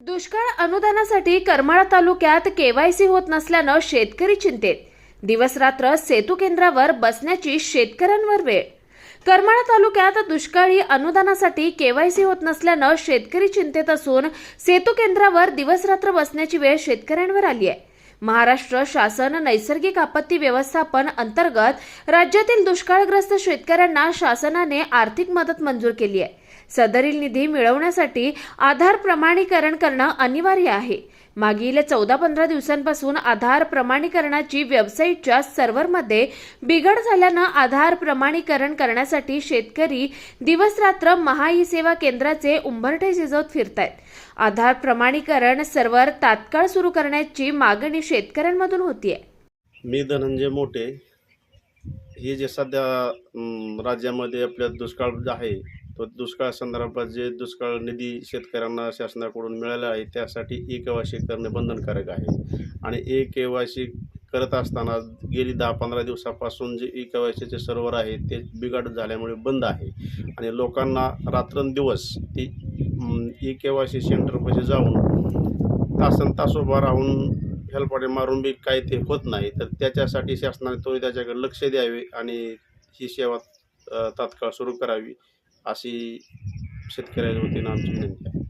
दुष्काळ अनुदानासाठी करमाळा तालुक्यात केवायसी होत नसल्यानं शेतकरी चिंतेत. दिवसरात्र सेतू केंद्रावर बसण्याची शेतकऱ्यांवर वेळ. करमाळा तालुक्यात दुष्काळी अनुदानासाठी केवायसी होत नसल्यानं शेतकरी चिंतेत असून सेतू केंद्रावर दिवसरात्र बसण्याची वेळ शेतकऱ्यांवर आली आहे. महाराष्ट्र शासन नैसर्गिक आपत्ती व्यवस्थापन अंतर्गत राज्यातील दुष्काळग्रस्त शेतकऱ्यांना शासनाने आर्थिक मदत मंजूर केली आहे. सदरील निधी मिळवण्यासाठी आधार प्रमाणीकरण करणं अनिवार्य आहे. मागील चौदा पंधरा दिवसांपासून आधार प्रमाणीकरणाची वेबसाईटच्या सर्व्हरमध्ये बिघड झाल्यानं आधार प्रमाणीकरण करण्यासाठी शेतकरी दिवसरात्र महा ई सेवा केंद्राचे उंबरठे झिजवत फिरतायत. आधार प्रमाणीकरण सर्व्हर तात्काळ सुरू करण्याची मागणी शेतकऱ्यांमधून होतीये. मी धनंजय मोठे. हे जे सध्या राज्यामध्ये आपल्या दुष्काळ आहे तो दुष्काळ संदर्भात जे दुष्काळ निधी शेतकऱ्यांना शासनाकडून मिळाला आहे त्यासाठी ई के वाय सी करणे बंधनकारक आहे. आणि ए के वाय सी करत असताना गेली दहा पंधरा दिवसापासून जे ई के वाय सीचे सर्व्हर आहे ते बिघाड झाल्यामुळे बंद आहे. आणि लोकांना रात्रंदिवस ती ई के वाय सी सेंटरपाशी जाऊन तासन तास उभा राहून हेलपाटे मारून बी काही ते होत नाही. तर त्याच्यासाठी शासनाने तो त्याच्याकडे लक्ष द्यावे आणि ही सेवा तात्काळ सुरू करावी. अशी शेतकऱ्याच्या वतीनं आमची विनंती आहे.